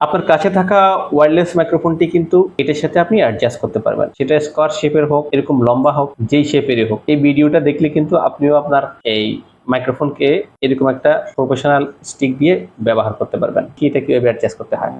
আপনার কাছে থাকা ওয়্যারলেস মাইক্রোফোনটি কিন্তু এটার সাথে আপনি অ্যাডজাস্ট করতে পারবেন। সেটা স্কোয়ার শেপের হোক, এরকম লম্বা হোক, যেই শেপেরই হোক। এই ভিডিওটা দেখলে কিন্তু আপনিও আপনার এই মাইক্রোফোনকে এরকম একটা প্রফেশনাল স্টিক দিয়ে ব্যবহার করতে পারবেন। কি এটা কীভাবে অ্যাডজাস্ট করতে হয়?